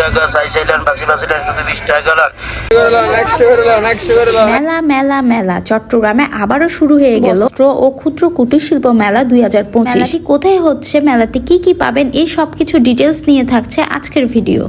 টাকা বাকি বিশ টাকা মেলা মেলা মেলা চট্টগ্রামে আবারও শুরু হয়ে গেল ও ক্ষুদ্র কুটির শিল্প মেলা দুই হাজার পঁচিশ। কোথায় হচ্ছে মেলাতে কি কি পাবেন এই সবকিছু ডিটেলস নিয়ে থাকছে আজকের ভিডিও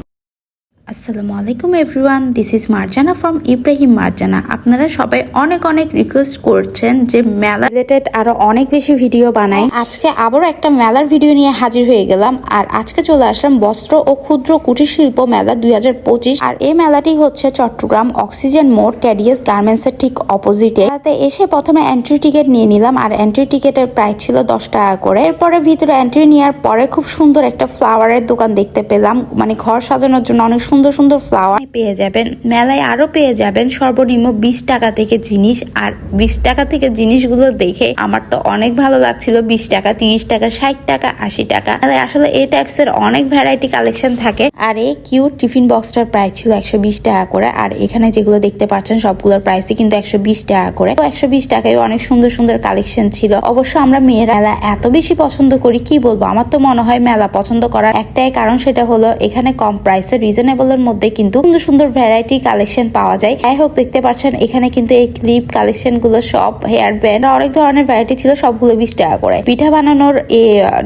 আসসালামু আলাইকুম everyone this is Marjana from Ibrahim Marjana আপনারা সবাই অনেক অনেক রিকোয়েস্ট করছেন যে মেলা রিলেটেড আরও অনেক বেশি ভিডিও বানাই আজকে আবারও একটা মেলার ভিডিও নিয়ে হাজির হয়ে গেলাম আর আজকে চলে আসলাম বস্ত্র ও ক্ষুদ্র কুটির শিল্প মেলা দুই হাজার পঁচিশ আর এই মেলাটি হচ্ছে চট্টগ্রাম অক্সিজেন মোড় ক্যাডিয়াস গার্মেন্টস এর ঠিক অপোজিটে তাতে এসে প্রথমে এন্ট্রি টিকিট নিয়ে নিলাম আর এন্ট্রি টিকিটের প্রাইস ছিল দশ টাকা করে এরপরে ভিতরে এন্ট্রি নেওয়ার পরে খুব সুন্দর একটা ফ্লাওয়ারের দোকান দেখতে পেলাম মানে ঘর সাজানোর জন্য অনেক সুন্দর সুন্দর ফ্লাওয়ার পেয়ে যাবেন। মেলায় আরও পেয়ে যাবেন সর্বনিম্ন বিশ টাকা থেকে জিনিস। আর বিশ টাকা থেকে জিনিসগুলো দেখে আমার তো অনেক ভালো লাগছিল। বিশ টাকা, তিরিশ টাকা, ষাট টাকা, আশি টাকা। মেলায় আসলে এই টাইপস এর অনেক ভ্যারাইটি কালেকশন থাকে। আর এই কিউট টিফিন বক্সটার প্রাইস ছিল একশো বিশ টাকা করে। আর এখানে যেগুলো দেখতে পাচ্ছেন সবগুলোর প্রাইসই কিন্তু একশো বিশ টাকা করে। তো একশো বিশ টাকায় অনেক সুন্দর সুন্দর কালেকশন ছিল। অবশ্য আমরা মেয়েরা মেলা এত বেশি পছন্দ করি, কি বলব? আমার তো মনে হয় মেলা পছন্দ করার একটাই কারণ সেটা হলো এখানে কম প্রাইসে রিজনেবলের মধ্যে কিন্তু সুন্দর সুন্দর ভ্যারাইটি কালেকশন পাওয়া যায়। যাই হোক, দেখতে পাচ্ছেন, এখানে কিন্তু এই ক্লিপ কালেকশনগুলো সব হেয়ার ব্যান্ড অনেক ধরনের ভ্যারাইটি ছিল, সবগুলো বিশ টাকা করে। পিঠা বানানোর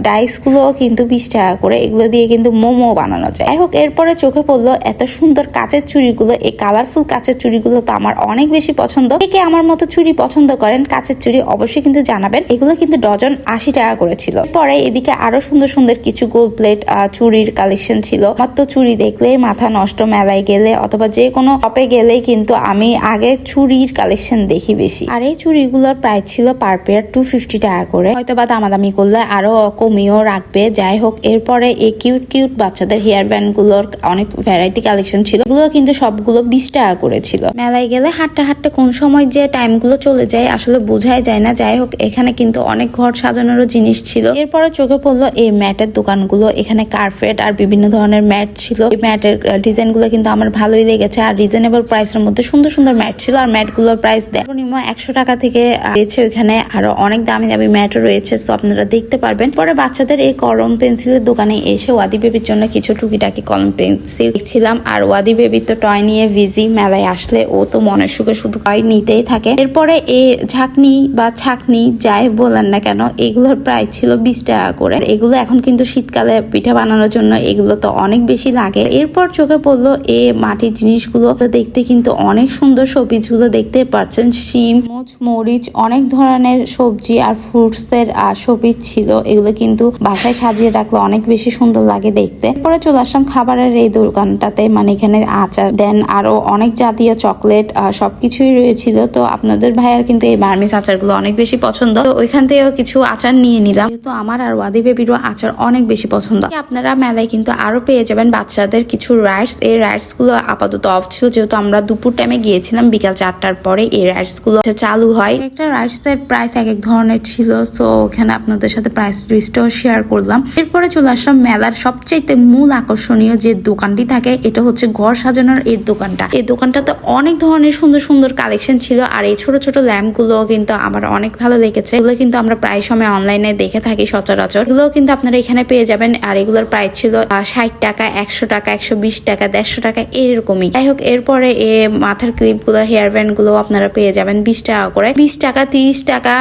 ডাইসগুলো কিন্তু বিশ টাকা করে। এগুলো দিয়ে কিন্তু মোমো বানানো যায়। যাই হোক, এরপরে চোখে পড়ল এত সুন্দর কাচের চুড়িগুলো। এই কালারফুল কাচের চুড়িগুলো তো আমার অনেক বেশি পছন্দ। কে আমার মতো চুড়ি পছন্দ করেন, কাচের চুড়ি অবশ্যই কিন্তু জানাবেন। এগুলো কিন্তু ডজন আশি টাকা করে ছিল পরে এদিকে আরও সুন্দর সুন্দর কিছু গোল্ড প্লেট চুড়ির কালেকশন ছিল। তো চুড়ি দেখলেই মাথা নষ্ট মেলায় গেলে অথবা যে কোনো শপে গেলেই কিন্তু আমি আগে চুরির কালেকশন দেখি বেশি। আর এই চুড়িগুলোর প্রাইস ছিল পার পেয়ার টু ফিফটি টাকা করে। হয়তো বা দামাদামি করলে আরও কমিয়েও রাখবে। যাই হোক, এরপরে এই কিউট কিউট বাচ্চাদের হেয়ার ব্যান্ডগুলোর অনেক ভ্যারাইটি কালেকশন ছিল। এগুলো কিন্তু সবগুলো বিশ টাকা করে ছিল। মেলায় গেলে হাঁটতে হাঁটতে কোন সময় যে টাইমগুলো চলে যায় আসলে বোঝাই যায় না। যাই হোক, এখানে কিন্তু অনেক ঘর সাজানোরও জিনিস ছিল। এরপরে চোখে পড়ল এই ম্যাটের দোকানগুলো। এখানে কার্পেট আর বিভিন্ন ধরনের ম্যাট ছিল। এই ম্যাটের ডিজাইনগুলো কিন্তু আমার ভালোই লেগেছে। আর রিজনেবল প্রাইসের মধ্যে সুন্দর সুন্দর ম্যাট ছিল আর ম্যাটগুলোর প্রাইস দেয় একশো টাকা থেকে রয়েছে ওইখানে। আরও অনেক দামি দামি ম্যাটও রয়েছে সো আপনারা দেখতে পারবেন। পরে বাচ্চাদের এই কলম পেন্সিলের দোকানে এসে ওয়াদি বেবির জন্য কিছু টুকিটাকি কলম পেন্সিল দেখছিলাম। আর ওয়াদি বেবির তো টয় নিয়ে ভিজি মেলায় আসলে ও তো মনের সুখে শুধু টয় নিতেই থাকে। এরপরে এই ঝাঁকনি বা ছাকনি, যাই বলেন না কেন, এগুলোর প্রাইস ছিল বিশ টাকা করে। এগুলো এখন কিন্তু শীতকালে পিঠা বানানোর জন্য এগুলো তো অনেক বেশি লাগে। এরপর চোখে পড়ল এ মাটির জিনিসগুলো। দেখতে কিন্তু অনেক সুন্দর সবজিগুলো দেখতে পাচ্ছেন। শিম, মোচ, মরিচ, অনেক ধরনের সবজি আর ফ্রুটস এর সবজি ছিল। এগুলো কিন্তু বাসায় সাজিয়ে রাখলে অনেক বেশি সুন্দর লাগে দেখতে। পরে চলে আসলাম খাবারের এই দোকানটাতে। মানে এখানে আচার, দেন আরও অনেক জাতীয় চকলেট সবকিছুই রয়েছিল। তো আপনাদের ভাইয়ার কিন্তু এই বার্মিস আচারগুলো অনেক বেশি পছন্দ। তো ওইখান থেকেও কিছু আচার নিয়ে নিলাম। যেহেতু আমার আর ওয়াদি বেবিরও আচার অনেক বেশি পছন্দ। আপনারা মেলায় কিন্তু আরও পেয়ে যাবেন বাচ্চাদের কিছু রাইডস এই রাইডসগুলো আপাতত অফ ছিল। যেহেতু আমরা দুপুর টাইমে গিয়েছিলাম, বিকাল চারটার পরে এই রাইডসগুলো চালু হয়। একটা রাইডস এর প্রাইস এক এক ধরনের ছিল তো ওখানে আপনাদের সাথে প্রাইস লিস্টও শেয়ার করলাম। এরপরে চলে আসলাম মেলার সবচেয়ে মূল আকর্ষণীয় যে দোকানটি থাকে, এটা হচ্ছে ঘর সাজানোর এই দোকানটা। এই দোকানটাতে অনেক ধরনের সুন্দর সুন্দর কালেকশন ছিল, আর এই ছোট ছোট ল্যাম্পগুলো কিন্তু আমার অনেক ভালো লেগেছে। এগুলো কিন্তু আমরা প্রায় সময় অনলাইনে দেখে থাকি সচরাচর। এগুলো কিন্তু আপনারা এখানে পেয়ে যাবেন, আর এগুলোর প্রাইস ছিল ষাট টাকা, একশো টাকা, একশো বিশ টাকা, দেড়শো টাকা, এরকমই। যাই হোক, এরপরে এ মাথার ক্লিপগুলো হেয়ার ব্যান্ডগুলো আপনারা পেয়ে যাবেন বিশ টাকা করে। বিশ টাকা, তিরিশ টাকা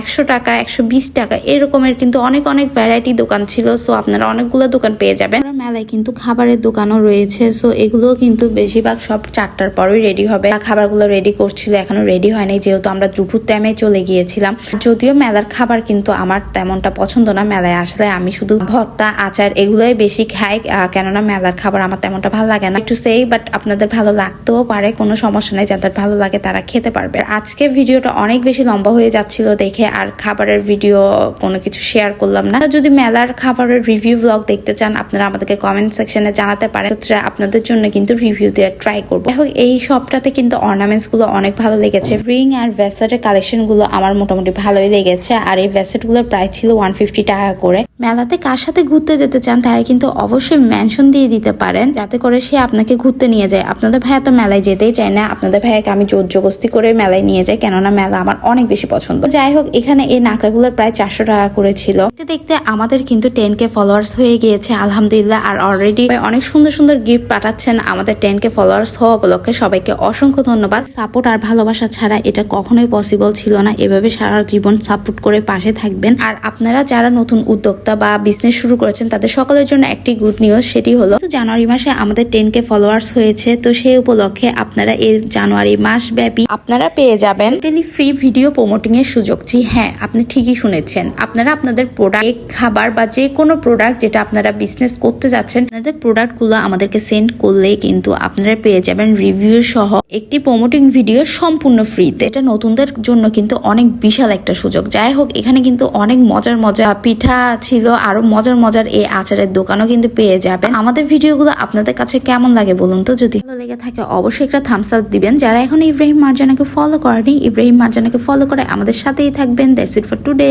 একশো টাকা, একশো বিশ টাকা, এরকমের কিন্তু অনেক অনেক ভ্যারাইটি দোকান ছিল সো আপনারা অনেকগুলো দোকান পেয়ে যাবেন। মেলায় কিন্তু খাবারের দোকানও রয়েছে সো এগুলো কিন্তু বেশিরভাগ সব চারটার পরই রেডি হবে। খাবারগুলো রেডি করছিল, এখনও রেডি হয়নি, যেহেতু আমরা দুপুর টাইমে চলে গিয়েছিলাম। যদিও মেলার খাবার কিন্তু আমার তেমনটা পছন্দ না, মেলায় আসলে আমি শুধু ভত্তা আচার এগুলোই বেশি খাই কেননা মেলার খাবার আমার তেমনটা ভালো লাগে না। একটু সেই বাট আপনাদের ভালো লাগতেও পারে, কোনো সমস্যা নেই, যাদের ভালো লাগে তারা খেতে পারবে। আজকে ভিডিওটা অনেক বেশি লম্বা হয়ে যাচ্ছিল দেখে আর খাবারের ভিডিও কোনো কিছু শেয়ার করলাম না। যদি মেলার খাবারের রিভিউ ব্লগ দেখতে চান, আপনারা আমাদেরকে কমেন্ট সেকশনে জানাতে পারেন। আপনাদের জন্য কিন্তু রিভিউ দিয়ে ট্রাই করব। দেখো এই শপটাতে কিন্তু অর্নামেন্টসগুলো অনেক ভালো লেগেছে। রিং আর ভেসলেটের কালেকশনগুলো আমার মোটামুটি ভালোই লেগেছে। আর এই ভেসলেটগুলোর প্রাইস ছিল ওয়ান ফিফটি টাকা করে। মেলাতে কার সাথে ঘুরতে যেতে চান তারা কিন্তু অবশ্যই মেনশন দিয়ে দিতে পারেন, যাতে করে সে আপনাকে ঘুরতে নিয়ে যায়। আপনাদের ভাইয়া তো মেলায় যেতেই চায় না। আপনাদের ভাইয়াকে আমি জোর জবস্তি করে মেলায় নিয়ে যাই, কেননা মেলা আমার অনেক বেশি পছন্দ। যাই হোক, এখানে এই নাকড়াগুলোর প্রায় চারশো টাকা করে ছিল। দেখতে দেখতে আমাদের কিন্তু টেন কে ফলোয়ার্স হয়ে গিয়েছে, আলহামদুলিল্লাহ। আর অলরেডি অনেক সুন্দর সুন্দর গিফট পাঠাচ্ছেন আমাদের টেন কে ফলোয়ার্স হওয়া উপলক্ষে। সবাইকে অসংখ্য ধন্যবাদ। সাপোর্ট আর ভালোবাসা ছাড়া এটা কখনোই পসিবল ছিল না। এভাবে সারা জীবন সাপোর্ট করে পাশে থাকবেন। আর আপনারা যারা নতুন উদ্যোক্তা বা বিজনেস শুরু করেছেন তাদের সকলের জন্য একটি গুড নিউজ সেটি হলো জানুয়ারি মাসে আমাদের টেন কে ফলোয়ার্স হয়েছে, তো সেই উপলক্ষে আপনারা এই জানুয়ারি মাস ব্যাপী আপনারা পেয়ে যাবেন টেলি ফ্রি ভিডিও প্রমোটিং এর সুযোগ। জি হ্যাঁ আপনি ঠিকই শুনেছেন। আপনারা আপনাদের প্রোডাক্ট খাবার বা যে কোনো প্রোডাক্ট যেটা আপনারা বিজনেস করতে যাচ্ছেন, আপনাদের প্রোডাক্টগুলো আমাদেরকে সেন্ড করলে কিন্তু আপনারা পেয়ে যাবেন রিভিউ সহ একটি প্রমোটিং ভিডিও সম্পূর্ণ ফ্রিতে এটা নতুনদের জন্য কিন্তু অনেক বিশাল একটা সুযোগ। যাই হোক, এখানে কিন্তু অনেক মজার মজা পিঠা ছিল আরও মজার মজার এই আচারের দোকানও কিন্তু পেয়ে যাবেন। আমাদের ভিডিওগুলো আপনাদের কাছে কেমন লাগে বলুন তো? যদি ভালো লেগে থাকে, অবশ্যই একটা থামস আপ দিবেন। যারা এখন ইব্রাহিম মার্জানাকে ফলো করেনি, ইব্রাহিম মার্জানাকে ফলো করে আমাদের সাথেই থাকবেন। That's it for today.